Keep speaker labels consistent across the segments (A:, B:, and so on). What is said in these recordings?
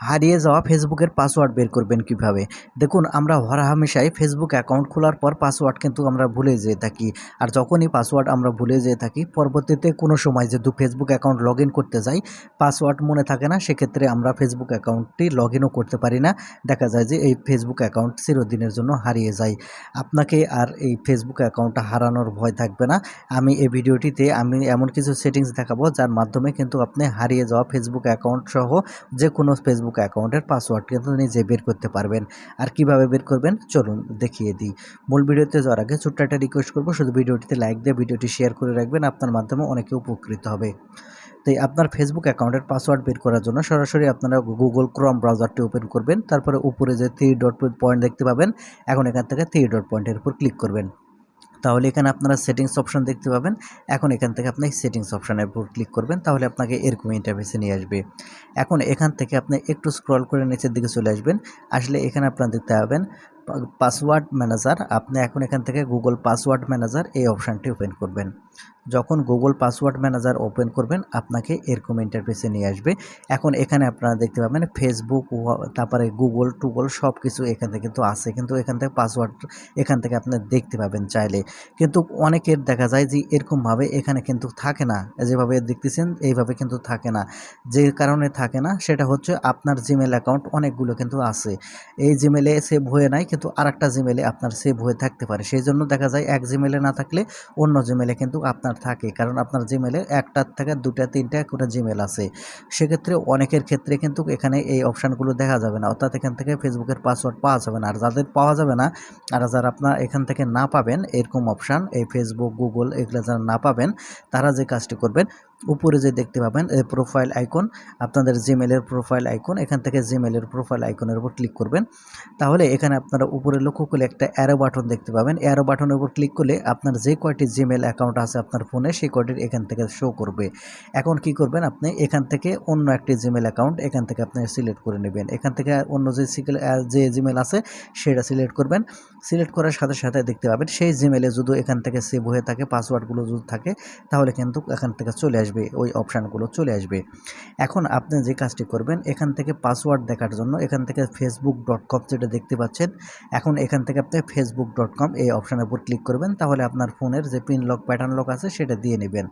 A: হারিয়ে যাওয়া ফেসবুকের পাসওয়ার্ড বের করবেন কীভাবে? দেখুন, আমরা হরহামেশাই ফেসবুক অ্যাকাউন্ট খোলার পর পাসওয়ার্ড কিন্তু আমরা ভুলে যেয়ে থাকি। আর যখনই পাসওয়ার্ড আমরা ভুলে যেয়ে থাকি, পরবর্তীতে কোনো সময় যেহেতু ফেসবুক অ্যাকাউন্ট লগ করতে যাই, পাসওয়ার্ড মনে থাকে না, সেক্ষেত্রে আমরা ফেসবুক অ্যাকাউন্টটি লগ করতে পারি না। দেখা যায় যে এই ফেসবুক অ্যাকাউন্ট চিরদিনের জন্য হারিয়ে যায়। আপনাকে আর এই ফেসবুক অ্যাকাউন্টটা হারানোর ভয় থাকবে না। আমি এই ভিডিওটিতে আমি এমন কিছু সেটিংস দেখাবো, যার মাধ্যমে কিন্তু আপনি হারিয়ে যাওয়া ফেসবুক অ্যাকাউন্ট সহ যে কোনো ফেসবুক অ্যাকাউন্টের পাসওয়ার্ড কিন্তু নিজে বের করতে পারবেন। আর কীভাবে বের করবেন? চলুন দেখিয়ে দিই। মূল ভিডিওতে যাওয়ার আগে ছোট্ট একটা রিকোয়েস্ট করব, শুধু ভিডিওটিতে লাইক দিয়ে ভিডিওটি শেয়ার করে রাখবেন, আপনার মাধ্যমে অনেকে উপকৃত হবে। তাই আপনার ফেসবুক অ্যাকাউন্টের পাসওয়ার্ড বের করার জন্য সরাসরি আপনারা গুগল ক্রম ব্রাউজারটি ওপেন করবেন, তারপরে উপরে যে থ্রি ডট পয়েন্ট দেখতে পাবেন, এখন এখান থেকে থ্রি ডট পয়েন্টের উপর ক্লিক করবেন। তাহলে এখানে আপনারা সেটিংস অপশন দেখতে পাবেন। এখন এখান থেকে আপনি সেটিংস অপশানের উপর ক্লিক করবেন, তাহলে আপনাকে এরকম ইন্টারভেসে নিয়ে আসবে। এখন এখান থেকে আপনি একটু স্ক্রল করে নিচের দিকে চলে আসবেন। আসলে এখানে আপনারা দেখতে পাবেন পাসওয়ার্ড ম্যানেজার, আপনি এখন এখান থেকে গুগল পাসওয়ার্ড ম্যানেজার এই অপশানটি ওপেন করবেন। যখন গুগল পাসওয়ার্ড ম্যানেজার ওপেন করবেন, আপনাকে এরকম ইন্টারফেসে নিয়ে আসবে। এখন এখানে আপনারা দেখতে পাবেন ফেসবুক তারপরে গুগল টুগল সব কিছু এখান থেকে কিন্তু আছে। কিন্তু এখান থেকে পাসওয়ার্ড এখান থেকে আপনি দেখতে পাবেন চাইলে। কিন্তু অনেকের দেখা যায় যে এরকমভাবে এখানে কিন্তু থাকে না। যেভাবে দেখতেছেন, এইভাবে কিন্তু থাকে না। যে কারণে থাকে না, সেটা হচ্ছে আপনার জিমেল অ্যাকাউন্ট অনেকগুলো কিন্তু আছে। এই জিমেলে সেভ হয়ে নাই, কিন্তু আরেকটা জিমেলে আপনার সেভ হয়ে থাকতে পারে। সেই জন্য দেখা যায় এক জিমেলে না থাকলে অন্য জিমেলে কিন্তু আপনার থাকে। কারণ আপনার জিমেলে একটার থেকে দুটা তিনটা করে জিমেল আছে। সেক্ষেত্রে অনেকের ক্ষেত্রে কিন্তু এখানে এই অপশানগুলো দেখা যাবে না। অর্থাৎ এখান থেকে ফেসবুকের পাসওয়ার্ড পাওয়া যাবে না। আর যাদের পাওয়া যাবে না আর যারা আপনার এখান থেকে না পাবেন, এরকম অপশান, এই ফেসবুক গুগল এগুলো যারা না পাবেন, তারা যে কাজটি করবেন উপরে যে দেখতে পাবেন প্রোফাইল আইকন আপনাদের জিমেলের প্রোফাইল আইকন এখান থেকে জিমেলের প্রোফাইল আইকনের উপর ক্লিক করবেন। তাহলে এখানে আপনারা উপরে লক্ষ্য করলে একটা অ্যারো বাটন দেখতে পাবেন। অ্যারো বাটনের উপর ক্লিক করলে আপনার যে কয়টি জিমেল অ্যাকাউন্ট আছে আপনার ফোনে সেই কয়টির এখান থেকে শো করবে। এখন কি করবেন আপনি? এখান থেকে অন্য একটি জিমেল অ্যাকাউন্ট এখান থেকে আপনি সিলেক্ট করে নেবেন। এখান থেকে অন্য যে সিকেল যে জিমেল আছে, সেটা সিলেক্ট করবেন। সিলেক্ট করার সাথে সাথে দেখতে পাবেন, সেই জিমেলে যদি এখান থেকে সেভ হয়ে থাকে পাসওয়ার্ডগুলো যদি থাকে, তাহলে কিন্তু এখান থেকে চলে আসবে। ওই অপশানগুলো চলে আসবে। এখন আপনি যে কাজটি করবেন, এখান থেকে পাসওয়ার্ড দেখার জন্য এখান থেকে ফেসবুক ডট কম যেটা দেখতে পাচ্ছেন, এখন এখান থেকে আপনি ফেসবুক ডট কম এই অপশানের উপর ক্লিক করবেন, তাহলে আপনার ফোনের যে পিন লক প্যাটার্ন লক আছে সেটা দিয়ে নেবেন।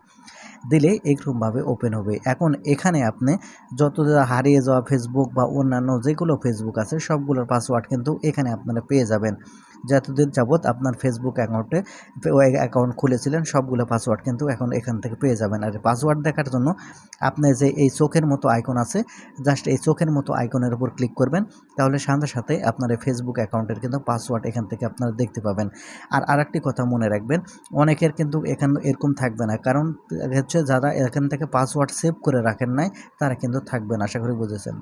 A: দিলে এইরকমভাবে ওপেন হবে। এখন এখানে আপনি যত হারিয়ে যাওয়া ফেসবুক বা অন্যান্য যেগুলো ফেসবুক আছে, সবগুলোর পাসওয়ার্ড কিন্তু এখানে আপনারা পেয়ে যাবেন। যতদিন যাবৎ আপনার ফেসবুক অ্যাকাউন্টে অ্যাকাউন্ট খুলেছিলেন, সবগুলো পাসওয়ার্ড কিন্তু এখন এখান থেকে পেয়ে যাবেন। আর পাসওয়ার্ড দেখার জন্য আপনি যে এই চোখের মতো আইকন আছে জাস্ট এই চোখের মতো আইকনের উপর ক্লিক করবেন, তাহলে সাথে সাথে আপনার এই ফেসবুক অ্যাকাউন্টের কিন্তু পাসওয়ার্ড এখান থেকে আপনারা দেখতে পাবেন। আর আরেকটি কথা মনে রাখবেন, অনেকের কিন্তু এখান, এরকম থাকবে না। কারণ হচ্ছে যারা এখান থেকে পাসওয়ার্ড সেভ করে রাখেন নাই, তারা কিন্তু থাকবেন আশা করি বুঝেছেন।